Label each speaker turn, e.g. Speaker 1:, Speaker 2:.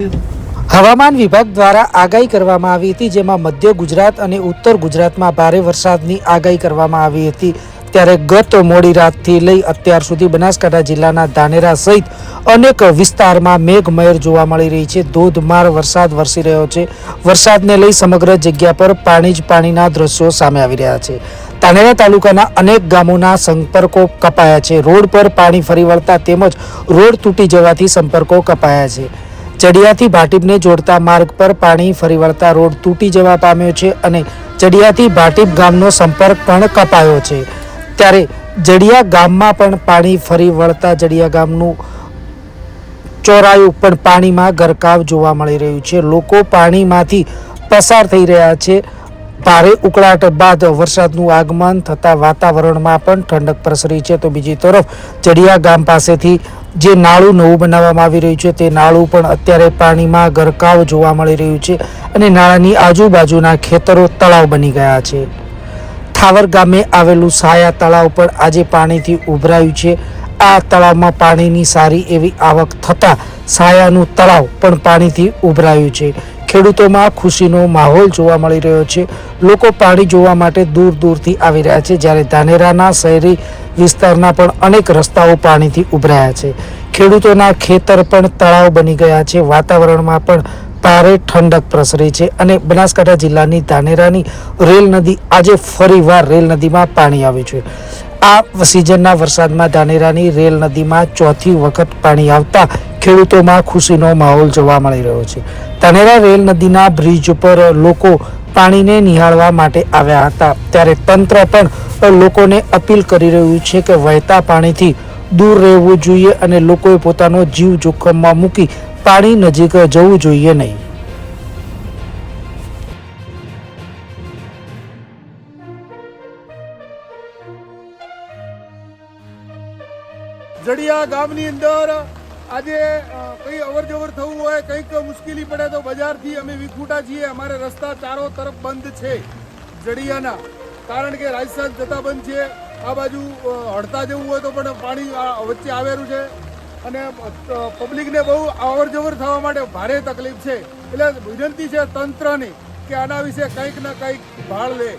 Speaker 1: હવામાન વિભાગ દ્વારા આગાહી કરવામાં આવી હતી, જેમાં મધ્ય ગુજરાત અને ઉત્તર ગુજરાતમાં ભારે વરસાદની આગાહી કરવામાં આવી હતી. ત્યારે ગત મોડી રાતથી લઈ અત્યાર સુધી બનાસકાંઠા જિલ્લાના ધાનેરા સહિત અનેક વિસ્તારમાં મેઘમહેર જોવા મળી રહી છે. ધોધમાર વરસાદ વરસી રહ્યો છે. વરસાદને લઈ સમગ્ર જગ્યા પર પાણી જ પાણીના દ્રશ્યો સામે આવી રહ્યા છે. તાનેરા તાલુકાના અનેક ગામોના સંપર્કો કપાયા છે. રોડ પર પાણી ફરી વળતા તેમજ રોડ તૂટી જવાથી સંપર્કો કપાયા છે. ચડિયાથી ભાટીપને જોડતા માર્ગ પર પાણી ફરી વળતા રોડ તૂટી જવા પામ્યો છે અને ચડિયાથી ભાટીપ ગામનો સંપર્ક પણ કપાયો છે. ત્યારે જડિયા ગામમાં પણ પાણી ફરી વળતા જડિયા ગામનું ચોરાયું પણ પાણીમાં ગરકાવ જોવા મળી રહ્યું છે. લોકો પાણીમાંથી પસાર થઈ રહ્યા છે. ભારે ઉકળાટ બાદ વરસાદનું આગમન થતાં વાતાવરણમાં પણ ઠંડક પ્રસરી છે. તો બીજી તરફ ચડિયા ગામ પાસેથી જે નાળું નવું બનાવવામાં આવી રહ્યું છે તે નાળું પણ અત્યારે પાણીમાં ગરકાવ જોવા મળી રહ્યું છે અને નાળાની આજુબાજુના ખેતરો તળાવ બની ગયા છે. થાવર ગામે આવેલું સાયા તળાવ પણ આજે પાણીથી ઉભરાયું છે. આ તળાવમાં પાણીની સારી એવી આવક થતાં સાયાનું તળાવ પણ પાણીથી ઉભરાયું છે. ખેડૂતોમાં ખુશીનો માહોલ જોવા મળી રહ્યો છે. લોકો પાણી જોવા માટે દૂર દૂરથી આવી રહ્યા છે. જ્યારે ધાનેરાના શહેરી વિસ્તારના પણ અનેક રસ્તાઓ પાણીથી ઉભરાયા છે. ખેડૂતોના ખેતર પણ તળાવ બની ગયા છે. વાતાવરણમાં પણ ભારે ઠંડક પ્રસરી છે અને બનાસકાંઠા જિલ્લાની ધાનેરાની રેલ નદી આજે ફરીવાર રેલ નદીમાં પાણી આવ્યું છે. આ સિઝનના વરસાદમાં ધાનેરાની રેલ નદીમાં ચોથી વખત પાણી આવતા ખેડૂતોમાં ખુશીનો માહોલ જોવા મળી રહ્યો છે. ધાનેરા રેલ નદીના બ્રિજ પર લોકો પાણીને નિહાળવા માટે આવ્યા હતા. ત્યારે તંત્ર પણ લોકોને અપીલ કરી રહ્યું છે કે વહેતા પાણીથી દૂર રહેવું જોઈએ અને લોકોએ પોતાનો જીવ જોખમમાં મૂકી પાણી નજીક જવું જોઈએ નહીં.
Speaker 2: જડિયા ગામની અંદર આજે કઈ કંઈ અવર જવર થવું હોય, કંઈક મુશ્કેલી પડે તો બજારથી અમે વિખૂટા છીએ. અમારે રસ્તા ચારો તરફ બંધ છે જડિયાના. કારણ કે રાજસ્થાન જતા બંધ છે. આ બાજુ હડતા જવું હોય તો પણ પાણી વચ્ચે આવેલું છે. અને પબ્લિકને બહુ અવર જવર થવા માટે ભારે તકલીફ છે. એટલે વિનંતી છે તંત્રની કે આના વિશે કંઈક ને કંઈક ભાળ લે.